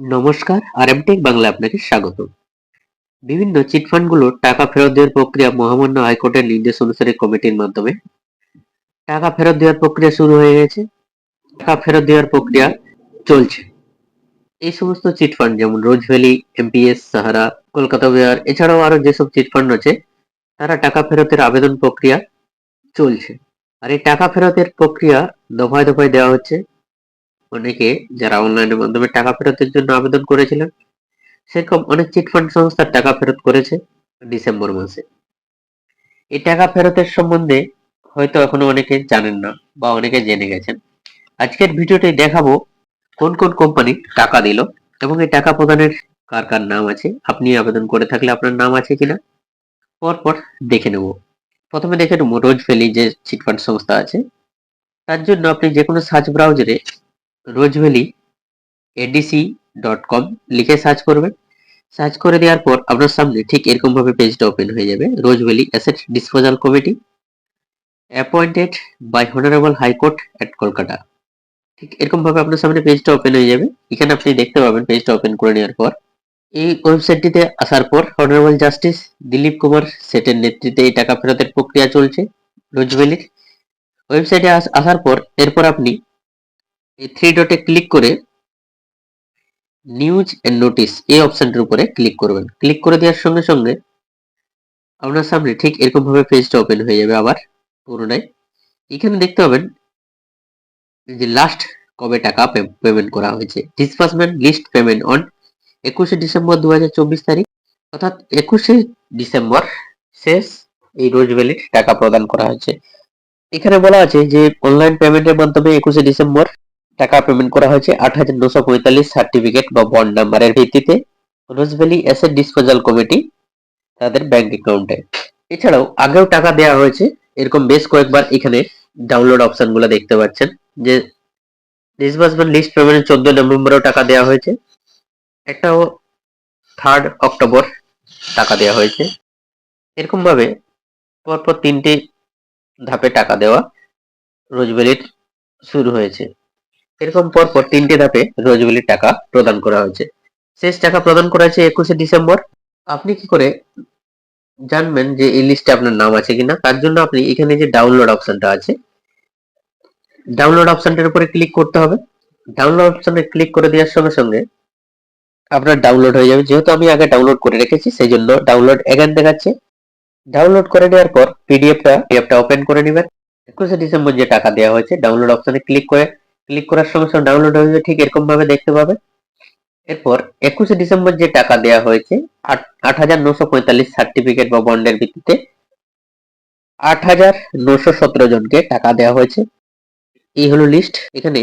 নমস্কার আরএমটেক বাংলা আপনাকে স্বাগত। বিভিন্ন চিটফান্ডগুলোর টাকা ফেরত দেওয়ার প্রক্রিয়া মহামান্য হাইকোর্টের নির্দেশ অনুসারে কমিটির মাধ্যমে টাকা ফেরত দেওয়ার প্রক্রিয়া শুরু হয়ে গেছে। টাকা ফেরত দেওয়ার প্রক্রিয়া চলছে। এই সমস্ত চিটফান্ড যেমন Rose Valley M P S Sahara Kolkata Bihar এছাড়াও আরও যেসব চিটফান্ড আছে তারা টাকা ফেরতের আবেদন প্রক্রিয়া চলছে। আর এই টাকা ফেরতের প্রক্রিয়া দফায় দফায় দেওয়া হচ্ছে। অনেকে যারা অনলাইনের মাধ্যমে টাকা ফেরতের জন্য আবেদন করেছিলেন, সেরকম অনেক চিটফান্ড সংস্থার টাকা ফেরত করেছে ডিসেম্বর মাসে। এই টাকা ফেরতের সম্বন্ধে হয়তো এখনও অনেকে জানেন না বা অনেকে জেনে গেছেন। আজকের ভিডিওতে দেখাবো কোন কোন কোম্পানি টাকা দিল এবং এই টাকা প্রদানের কার কার নাম আছে, আপনি আবেদন করে থাকলে আপনার নাম আছে কিনা, পরপর দেখে নেব। প্রথমে দেখে নেব, রোজ ভ্যালি যে চিটফান্ড সংস্থা আছে, তার জন্য আপনি যে কোনো সার্চ ব্রাউজারে রোজভ্যালি এডিসি ডট কম লিখে সার্চ করবেন সার্চ করে দেওয়ার পর আপনার সামনে ঠিক এরকম ভাবে পেজটা ওপেন হয়ে যাবে। Rose Valley asset disposal committee appointed by honourable high court at Kolkata ঠিক এরকম ভাবে আপনার সামনে পেজটা ওপেন হয়ে যাবে। এখানে আপনি দেখতে পাবেন পেজটা ওপেন করে নেওয়ার পর। এই ওয়েবসাইটটিতে আসার পর হনারেবল জাস্টিস দিলীপ কুমার সেটের নেতৃত্বে এই টাকা ফেরতের প্রক্রিয়া চলছে। রোজভ্যালির ওয়েবসাইটে আসার পর এরপর আপনি এই থ্রি ডটে ক্লিক করে নিউজ এন্ড নোটিস এই অপশনটির উপরে ক্লিক করবেন। ক্লিক করে দেওয়ার সঙ্গে সঙ্গে আপনার সামনে ঠিক এরকম ভাবে পেজটা ওপেন হয়ে যাবে আবার পুরোনায় এখানে দেখতে পাবেন যে লাস্ট কবে টাকা পেমেন্ট করা হয়েছে। ডিসবার্সমেন্ট লিস্ট পেমেন্ট অন একুশে ডিসেম্বর দু হাজার চব্বিশ তারিখ অর্থাৎ একুশে ডিসেম্বর শেষ এই রোজ ভ্যালির টাকা প্রদান করা হয়েছে। এখানে বলা আছে যে অনলাইন পেমেন্টের মাধ্যমে একুশে ডিসেম্বর টাকা পেমেন্ট করা হয়েছে, আট হাজার নশো পঁয়তাল্লিশ সার্টিফিকেট বা বন্ড নাম্বারের ভিত্তিতে Rose Valley asset disposal committee তাদের ব্যাংক অ্যাকাউন্টে এছাড়াও আগেও টাকা দেওয়া হয়েছে, এরকম বেশ কয়েকবার এখানে ডাউনলোড অপশনগুলো দেখতে পাচ্ছেন, যে ডিসবার্সমেন্ট লিস্ট পেমেন্ট চোদ্দ নভেম্বরেও টাকা দেওয়া হয়েছে, একটাও থার্ড অক্টোবর টাকা দেওয়া হয়েছে। এরকমভাবে পরপর তিনটি ধাপে টাকা দেওয়া রোজভ্যালির শুরু হয়েছে। এরকম পরপর তিনটে ধাপে রোজগুলির টাকা প্রদান করা হয়েছে। শেষ টাকা প্রদান করা হয়েছে একুশে ডিসেম্বর। আপনি কি করে জানবেন যে এই লিস্টে আপনার নাম আছে কিনা? তার জন্য আপনি এখানে যে ডাউনলোড অপশনটা আছে ডাউনলোড অপশনটার উপরে ক্লিক করতে হবে। ডাউনলোড অপশনে ক্লিক করে দেওয়ার সঙ্গে সঙ্গে আপনার ডাউনলোড হয়ে যাবে। যেহেতু আমি আগে ডাউনলোড করে রেখেছি সেই জন্য ডাউনলোড এখান দেখাচ্ছে। ডাউনলোড করে নেওয়ার পর পিডিএফটা পিডিএফটা ওপেন করে নেবেন। একুশে ডিসেম্বর যে টাকা দেওয়া হয়েছে ডাউনলোড অপশনে ক্লিক করে ক্লিক করার সঙ্গে সঙ্গে ডাউনলোড হয়ে যাবে ঠিক এরকম ভাবে দেখতে পাবে। এরপর একুশে ডিসেম্বর যে টাকা দেওয়া হয়েছে, আট হাজার নশো পঁয়তাল্লিশ সার্টিফিকেট বা বন্ডের ভিত্তিতে আট হাজার নশো সতেরো জনকে টাকা দেওয়া হয়েছে। এই হলো লিস্ট এখানে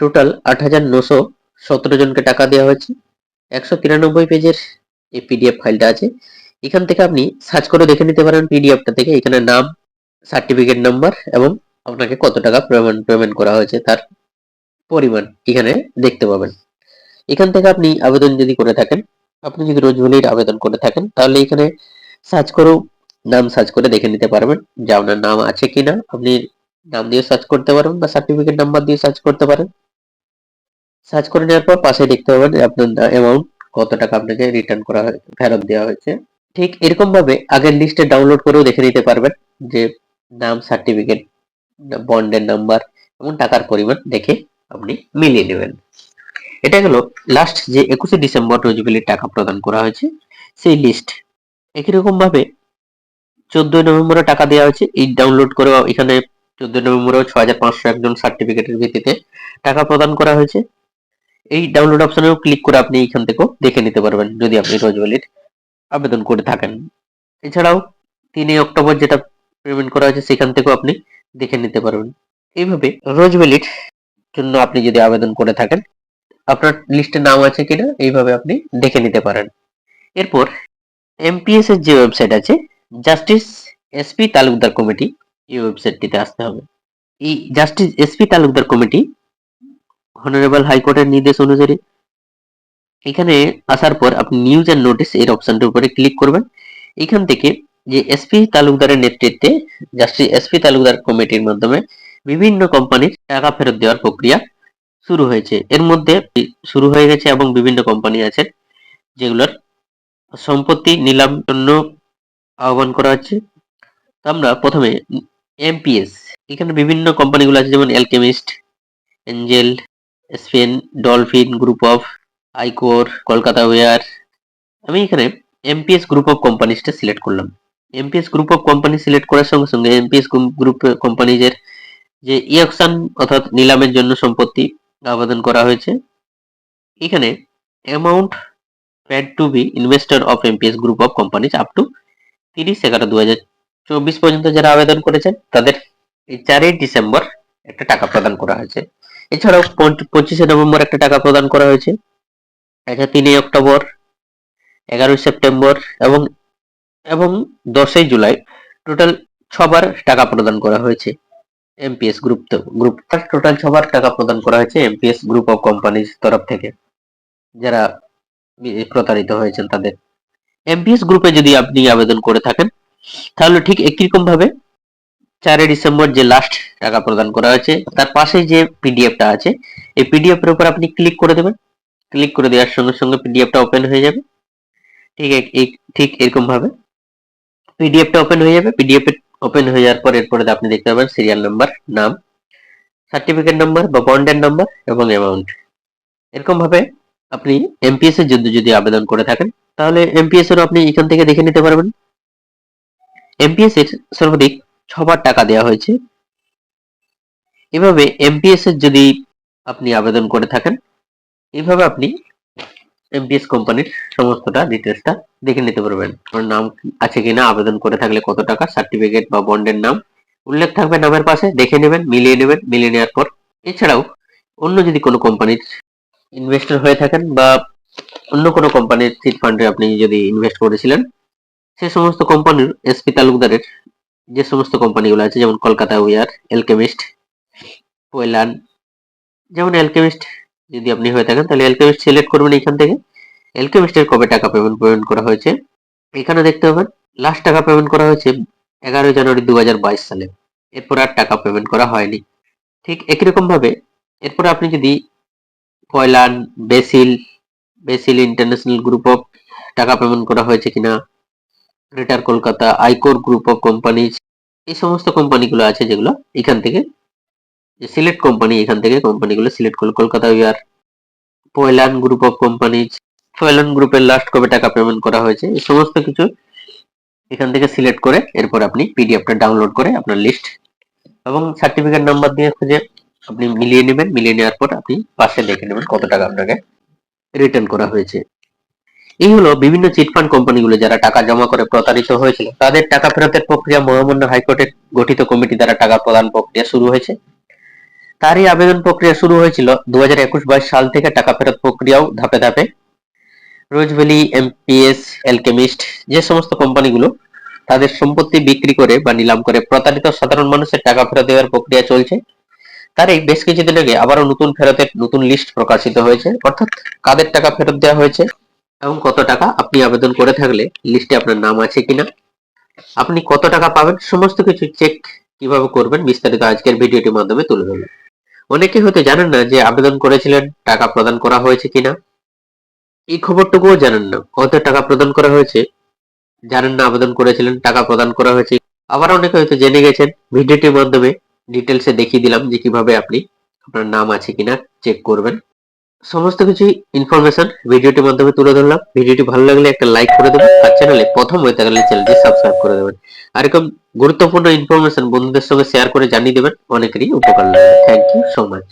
টোটাল আট হাজার নশো সতেরো জনকে টাকা দেওয়া হয়েছে। একশো তিরানব্বই পেজের এই পিডিএফ ফাইলটা আছে। এখান থেকে আপনি সার্চ করে দেখে নিতে পারেন পিডিএফটা থেকে। এখানে নাম সার্টিফিকেট নাম্বার এবং আপনাকে কত টাকা পেমেন্ট পেমেন্ট করা হয়েছে তার পরিমাণ এখানে দেখতে পাবেন। এখান থেকে আপনি আবেদন যদি করে থাকেন, আপনি যদি রোজভ্যালির আবেদন করে থাকেন, তাহলে এখানে সার্চ করেও নাম সার্চ করে দেখে নিতে পারবেন যে আপনার নাম আছে কিনা। আপনি নাম দিয়ে সার্চ করতে পারবেন বা সার্টিফিকেট নাম্বার দিয়ে সার্চ করতে পারেন। সার্চ করে নেওয়ার পর পাশে দেখতে পাবেন আপনার অ্যামাউন্ট কত টাকা আপনাকে রিটার্ন করা হয়েছে ফেরত দেওয়া হয়েছে। ঠিক এরকম ভাবে আগের লিস্টে ডাউনলোড করেও দেখে নিতে পারবেন যে নাম সার্টিফিকেট বন্ডের নাম্বার এবং টাকার পরিমাণ দেখে আপনি মিলিয়ে নেবেন। এটা গেল লাস্ট যে একুশে ডিসেম্বর রোজবিলির টাকা প্রদান করা হয়েছে, সেই লিস্ট একই রকম ভাবে চোদ্দই নভেম্বরে টাকা দেওয়া হয়েছে, এই ডাউনলোড করে এখানে চোদ্দই নভেম্বরেও ছ হাজার পাঁচশো একজন সার্টিফিকেটের ভিত্তিতে টাকা প্রদান করা হয়েছে। এই ডাউনলোড অপশনেও ক্লিক করে আপনি এখান থেকেও দেখে নিতে পারবেন, যদি আপনি রোজভ্যালির আবেদন করে থাকেন। এছাড়াও তিনই অক্টোবর যেটা পেমেন্ট করা হয়েছে, সেখান থেকেও আপনি দেখে নিতে পারবেন। এইভাবে রোজ রোজভ্যালির জন্য আপনি যদি আবেদন করে থাকেন, আপনার লিস্টে নাম আছে কিনা, এইভাবে আপনি দেখে নিতে পারেন। এরপর এমপিএস এর যে ওয়েবসাইট আছে, জাস্টিস এসপি তালুকদার কমিটি, এই ওয়েবসাইটটিতে আসতে হবে। এই justice SP Talukdar committee honourable হাইকোর্টের নির্দেশ অনুযায়ী, এখানে আসার পর আপনি নিউজ এন্ড নোটিস এর অপশনটির উপরে ক্লিক করবেন। এখান থেকে যে এসপি তালুকদারের নেতৃত্বে জাস্টিস এসপি তালুকদার কমিটির মাধ্যমে বিভিন্ন কোম্পানির টাকা ফেরত দেওয়ার প্রক্রিয়া শুরু হয়েছে। এর মধ্যে শুরু হয়ে গেছে এবং বিভিন্ন কোম্পানি আছে যেগুলোর সম্পত্তি নিলাম জন্য আহ্বান করা হচ্ছে। আমরা প্রথমে এমপিএস এখানে বিভিন্ন কোম্পানিগুলো আছে যেমন alchemist angel Spain dolphin group of Icore Kolkata war আমি এখানে এমপিএস গ্রুপ অফ কোম্পানিজটা সিলেক্ট করলাম। MPS group of company select করার সঙ্গে সঙ্গে এমপিএস গ্রুপ কোম্পানিজের যে ইয়কশন অর্থাৎ নিলামের জন্য সম্পত্তি আবেদন করা হয়েছে। এখানে amount paid to be investor of MPS group of companies up to তিরিশ এগারো দু হাজার চব্বিশ পর্যন্ত যারা আবেদন করেছেন, তাদের এই চারই ডিসেম্বর একটা টাকা প্রদান করা হয়েছে। এছাড়াও পঁচিশে নভেম্বর একটা টাকা প্রদান করা হয়েছে। আচ্ছা তিনই অক্টোবর, এগারোই সেপ্টেম্বর এবং এবং দশই জুলাই টোটাল ছবার টাকা প্রদান করা হয়েছে। এমপিএস গ্রুপ গ্রুপ টোটাল ছবার টাকা প্রদান করা হয়েছে এমপিএস গ্রুপ অফ কোম্পানিজ তরফ থেকে। যারা প্রতারিত হয়েছেন তাদের। এমপিএস গ্রুপে যদি আপনি আবেদন করে থাকেন, তাহলে ঠিক একই রকম ভাবে চারই ডিসেম্বর যে লাস্ট টাকা প্রদান করা হয়েছে, তার পাশে যে পিডিএফটা আছে, এই পিডিএফ এর উপর আপনি ক্লিক করে দেবেন। ক্লিক করে দেওয়ার সঙ্গে সঙ্গে পিডিএফটা ওপেন হয়ে যাবে। ঠিক ঠিক এরকম ভাবে। পিডিএফটা ওপেন হয়ে যাবে। পিডিএফ ওপেন হয়ে যাওয়ার পর এরপরে আপনি দেখতে পাবেন সিরিয়াল নাম্বার নাম সার্টিফিকেট নাম্বার বা বন্ডের নাম্বার এবং অ্যামাউন্ট এরকম ভাবে আপনি এমপিএস এর জন্য যদি আবেদন করে থাকেন, তাহলে এমপিএস এরও আপনি এখান থেকে দেখে নিতে পারবেন। এমপিএস এর সর্বাধিক ছবার টাকা দেওয়া হয়েছে। এভাবে এমপিএস এর যদি আপনি আবেদন করে থাকেন এইভাবে আপনি এমপিএস কোম্পানির সমস্তটা ডিটেলসটা দেখে নিতে পারবেন। আপনার নাম আছে কিনা, আবেদন করে থাকলে কত টাকা সার্টিফিকেট বা বন্ডের নাম উল্লেখ থাকবে নামের পাশে, দেখে নেবেন, মিলিয়ে নেবেন, মিলিয়ে নেওয়ার পর। এছাড়াও অন্য যদি কোনো কোম্পানির ইনভেস্টর হয়ে থাকেন বা অন্য কোনো কোম্পানির চিট ফান্ডে আপনি যদি ইনভেস্ট করেছিলেন, সে সমস্ত কোম্পানির এসপি তালুকদারের যে সমস্ত কোম্পানিগুলো আছে, যেমন কলকাতা উইয়ার এলকেমিস্ট পয়লান যেমন এলকেমিস্ট যদি আপনি হয়ে থাকেন, তাহলে এলকেমিস্ট সিলেক্ট করবেন এখান থেকে। এলকেমিস্টের কবে টাকা পেমেন্ট পেমেন্ট করা হয়েছে? এখানে দেখতে পাবেন লাস্ট টাকা পেমেন্ট করা হয়েছে এগারোই জানুয়ারি দুই হাজার বাইশ সালে। এরপর আর টাকা পেমেন্ট করা হয়নি। ঠিক একই রকম ভাবে এরপর আপনি যদি Pailan Basil Basil international group of টাকা পেমেন্ট করা হয়েছে কিনা, greater Kolkata, Icore group of companies এই সমস্ত কোম্পানিগুলো আছে যেগুলো এখান থেকে সিলেক্ট কোম্পানি, এখান থেকে কোম্পানিগুলো সিলেক্ট করল। Kolkata wear Pailan group of companies Pailan গ্রুপের লাস্ট কবে টাকা পেমেন্ট করা হয়েছে? এই সমস্ত কিছু এখান থেকে সিলেক্ট করে এরপর আপনি পিডিএফটা ডাউনলোড করে আপনার লিস্ট এবং সার্টিফিকেট নাম্বার দিয়ে খুঁজে আপনি মিলিয়ে নেবেন। মিলিয়ে নেওয়ার পর আপনি পাশে দেখে নেবেন কত টাকা আপনাকে রিটার্ন করা হয়েছে। এই হলো বিভিন্ন চিটফান্ড কোম্পানিগুলো যারা টাকা জমা করে প্রতারিত হয়েছিল। তাদের টাকা ফেরতের প্রক্রিয়া মহামান্য হাইকোর্টের গঠিত কমিটি দ্বারা টাকা প্রদান প্রক্রিয়া শুরু হয়েছে। তারই আবেদন প্রক্রিয়া শুরু হয়েছিল দু হাজার একুশ বাইশ সাল থেকে টাকা ফেরত প্রক্রিয়াও ধাপে ধাপে। রোজভ্যালি এমপিএস এলকেমিস্ট যে সমস্ত কোম্পানিগুলো তাদের সম্পত্তি বিক্রি করে বা নিলাম করে প্রতারিত সাধারণ মানুষের টাকা ফেরত দেওয়ার প্রক্রিয়া চলছে। তার এই বেশ কিছুদিন আগে আবারও নতুন ফেরতের নতুন লিস্ট প্রকাশিত হয়েছে। অর্থাৎ কাদের টাকা ফেরত দেওয়া হয়েছে এবং কত টাকা আপনি আবেদন করে থাকলে লিস্টে আপনার নাম আছে কিনা, আপনি কত টাকা পাবেন, সমস্ত কিছু চেক কীভাবে করবেন বিস্তারিত আজকের ভিডিওটির মাধ্যমে তুলে ধরবেন অনেকে হয়তো জানেন না যে আবেদন করেছিলেন, টাকা প্রদান করা হয়েছে কিনা। এই খবরটুকুও জানেন না। কত টাকা প্রদান করা হয়েছে, জানেন না আবেদন করেছিলেন, টাকা প্রদান করা হয়েছে। আবার অনেকে হয়তো জেনে গেছেন, ভিডিওটির মাধ্যমে ডিটেলসে দেখিয়ে দিলাম যে কীভাবে আপনি আপনার নাম আছে কিনা চেক করবেন। সমস্ত কিছু ইনফরমেশন ভিডিওটির মাধ্যমে তুলে ধরলাম। ভিডিওটি ভালো লাগলে একটা লাইক করে দেবেন আর চ্যানেলে প্রথম হয়ে থাকলে চ্যানেলটি সাবস্ক্রাইব করে দেবেন। আর এরকম গুরুত্বপূর্ণ ইনফরমেশন বন্ধুদের সঙ্গে শেয়ার করে জানিয়ে দেবেন, অনেকেরই উপকার লাগবে। Thank you so much